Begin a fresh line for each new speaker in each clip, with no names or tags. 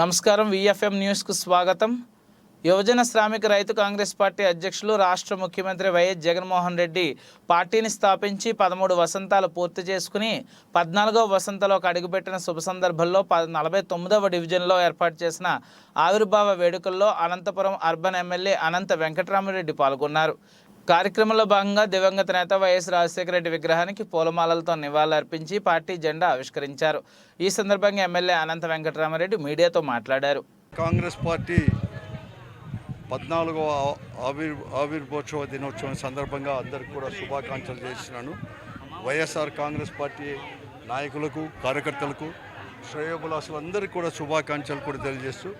నమస్కారం విఎఫ్ఎం న్యూస్కు స్వాగతం. యువజన శ్రామిక రైతు కాంగ్రెస్ పార్టీ అధ్యక్షులు రాష్ట్ర ముఖ్యమంత్రి వైఎస్ జగన్మోహన్ రెడ్డి పార్టీని స్థాపించి పదమూడు వసంతాలు పూర్తి చేసుకుని పద్నాలుగో వసంతలోకి అడుగుపెట్టిన శుభ సందర్భంలో నలభై తొమ్మిదవ డివిజన్లో ఏర్పాటు చేసిన ఆవిర్భావ వేడుకల్లో అనంతపురం అర్బన్ ఎమ్మెల్యే అనంత వెంకటరామరెడ్డి పాల్గొన్నారు. కార్యక్రమంలో భాగంగా దివంగత నేత వైఎస్ రాజశేఖర రెడ్డి విగ్రహానికి పూలమాలలతో నివాళులర్పించి పార్టీ జెండా ఆవిష్కరించారు. ఈ సందర్భంగా ఎమ్మెల్యే అనంత వెంకటరామరెడ్డి మీడియాతో మాట్లాడారు.
కాంగ్రెస్ పార్టీ పద్నాలుగవ ఆవిర్ ఆవిర్భోత్సవ దినోత్సవం సందర్భంగా అందరికి కూడా శుభాకాంక్షలు చేస్తున్నాను. వైఎస్ఆర్ కాంగ్రెస్ పార్టీ నాయకులకు కార్యకర్తలకు శ్రేయోభిలాసులు అందరికీ కూడా శుభాకాంక్షలు కూడా తెలియజేస్తూ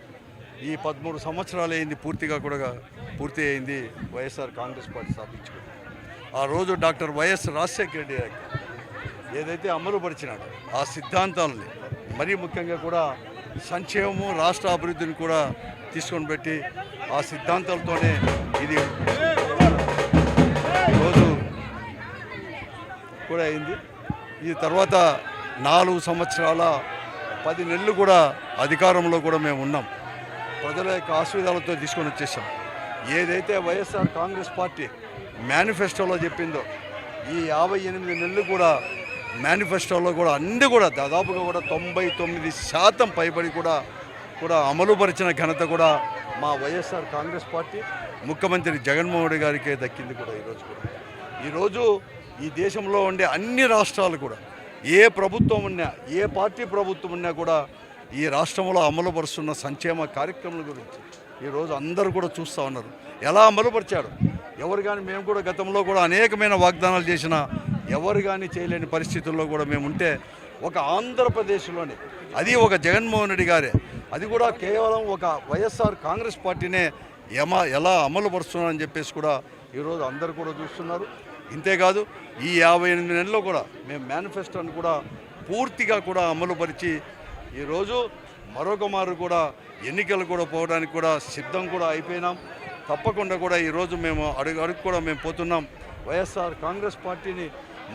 ఈ పదమూడు సంవత్సరాలు అయింది పూర్తిగా కూడా పూర్తి అయింది వైఎస్ఆర్ కాంగ్రెస్ పార్టీ స్థాపించుకుంది. ఆ రోజు డాక్టర్ వైఎస్ రాజశేఖర రెడ్డి ఏదైతే అమలుపరిచినాడు ఆ సిద్ధాంతాలని మరీ ముఖ్యంగా కూడా సంక్షేమము రాష్ట్ర అభివృద్ధిని కూడా తీసుకొని పెట్టి ఆ సిద్ధాంతాలతోనే ఇది ఈరోజు కూడా అయింది. ఈ తర్వాత నాలుగు సంవత్సరాల పది నెలలు కూడా అధికారంలో కూడా మేము ఉన్నాం. ప్రజల యొక్క ఆశీర్వాదాలతో తీసుకొని వచ్చేసాం. ఏదైతే వైఎస్ఆర్ కాంగ్రెస్ పార్టీ మేనిఫెస్టోలో చెప్పిందో ఈ యాభై ఎనిమిది నెలలు కూడా మేనిఫెస్టోలో కూడా అన్ని కూడా దాదాపుగా కూడా తొంభై తొమ్మిది శాతం పైబడి కూడా కూడా అమలుపరిచిన ఘనత కూడా మా వైఎస్ఆర్ కాంగ్రెస్ పార్టీ. ముఖ్యమంత్రి జగన్మోహన్ రెడ్డి గారికే దక్కింది కూడా ఈరోజు కూడా. ఈరోజు ఈ దేశంలో ఉండే అన్ని రాష్ట్రాలు కూడా ఏ ప్రభుత్వం ఉన్నా ఏ పార్టీ ప్రభుత్వం ఉన్నా కూడా ఈ రాష్ట్రంలో అమలుపరుస్తున్న సంక్షేమ కార్యక్రమాల గురించి ఈరోజు అందరూ కూడా చూస్తూ ఉన్నారు. ఎలా అమలుపరిచాడు? ఎవరు కానీ మేము కూడా గతంలో కూడా అనేకమైన వాగ్దానాలు చేసిన ఎవరు కానీ చేయలేని పరిస్థితుల్లో కూడా మేము ఉంటే ఒక ఆంధ్రప్రదేశ్లోని అది ఒక జగన్మోహన్ రెడ్డి గారే అది కూడా కేవలం ఒక వైఎస్ఆర్ కాంగ్రెస్ పార్టీనే ఎమ ఎలా అమలు పరుస్తున్నారని చెప్పేసి కూడా ఈరోజు అందరు కూడా చూస్తున్నారు. ఇంతేకాదు ఈ యాభై ఎనిమిది నెలల్లో కూడా మేము మేనిఫెస్టోని కూడా పూర్తిగా కూడా అమలుపరిచి ఈరోజు మరొక మారు కూడా ఎన్నికలు కూడా పోవడానికి కూడా సిద్ధం కూడా అయిపోయినాం. తప్పకుండా కూడా ఈరోజు మేము అడుగు అడుగు కూడా మేము పోతున్నాం. వైఎస్ఆర్ కాంగ్రెస్ పార్టీని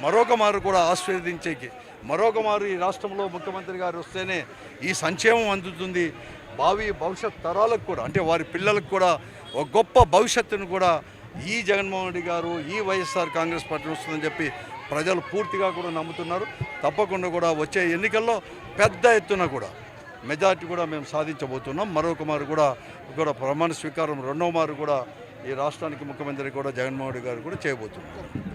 మరొక మారు కూడా ఆశీర్వదించేకి. మరొక మారు ఈ రాష్ట్రంలో ముఖ్యమంత్రి గారు వస్తేనే ఈ సంక్షేమం అందుతుంది. భావి భవిష్యత్ తరాలకు కూడా అంటే వారి పిల్లలకు కూడా ఒక గొప్ప భవిష్యత్తును కూడా ఈ జగన్మోహన్ రెడ్డి గారు ఈ వైఎస్ఆర్ కాంగ్రెస్ పార్టీ వస్తుందని చెప్పి ప్రజలు పూర్తిగా కూడా నమ్ముతున్నారు. తప్పకుండా కూడా వచ్చే ఎన్నికల్లో పెద్ద ఎత్తున కూడా మెజార్టీ కూడా మేము సాధించబోతున్నాం. మరొక మారు కూడా కూడా ప్రమాణ స్వీకారం రెండవ మారు కూడా ఈ రాష్ట్రానికి ముఖ్యమంత్రి కూడా జగన్మోహన్ రెడ్డి గారు కూడా చేయబోతున్నారు.